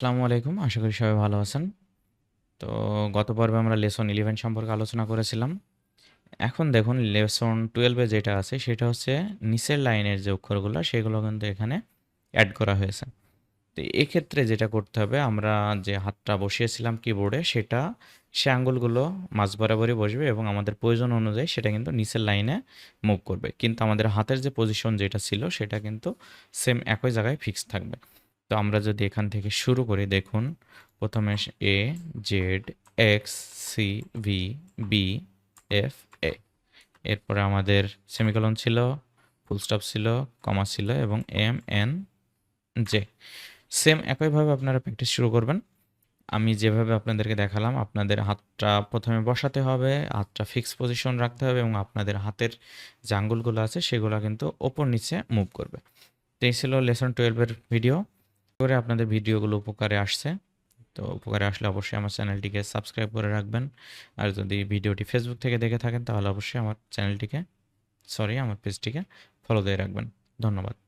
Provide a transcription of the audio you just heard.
আসসালামু আলাইকুম, আশা করি সবাই ভালো আছেন। তো গত পর্বে আমরা লেসন ইলেভেন সম্পর্কে আলোচনা করেছিলাম। এখন দেখুন, লেসন টুয়েলভে যেটা আছে, সেটা হচ্ছে নিচের লাইনের যে অক্ষরগুলো, সেগুলো কিন্তু এখানে অ্যাড করা হয়েছে। তো এক্ষেত্রে যেটা করতে হবে, আমরা যে হাতটা বসিয়েছিলাম কিবোর্ডে সেটা সে আঙ্গুলগুলো মাঝ বরাবরই বসবে এবং আমাদের প্রয়োজন অনুযায়ী সেটা কিন্তু নিচের লাইনে মুভ করবে। কিন্তু আমাদের হাতের যে পজিশন যেটা ছিল, সেটা কিন্তু সেম একই জায়গায় ফিক্স থাকবে। তো আমরা যদি এখান থেকে শুরু করি, দেখুন, প্রথমে A Z X C V B F A এরপরে আমাদের সেমিকলন ছিল, ফুল স্টপ ছিল, কমা ছিল এবং এম এন জে সেম একইভাবে আপনারা প্র্যাকটিস শুরু করবেন। আমি যেভাবে আপনাদেরকে দেখালাম, আপনাদের হাতটা প্রথমে বসাতে হবে, হাতটা ফিক্স পজিশন রাখতে হবে এবং আপনাদের হাতের যে আঙ্গুলগুলো আছে, সেগুলো কিন্তু ওপর নিচে মুভ করবে। তো এই ছিল লেসন টুয়েলভের ভিডিও করে আপনাদের ভিডিওগুলো উপকারে আসছে। তো উপকারে আসলে অবশ্যই আমার চ্যানেলটিকে সাবস্ক্রাইব করে রাখবেন। আর যদি ভিডিওটি ফেসবুক থেকে দেখে থাকেন, তাহলে অবশ্যই আমার চ্যানেলটিকে সরি আমার পেজটিকে ফলো দিয়ে রাখবেন। ধন্যবাদ।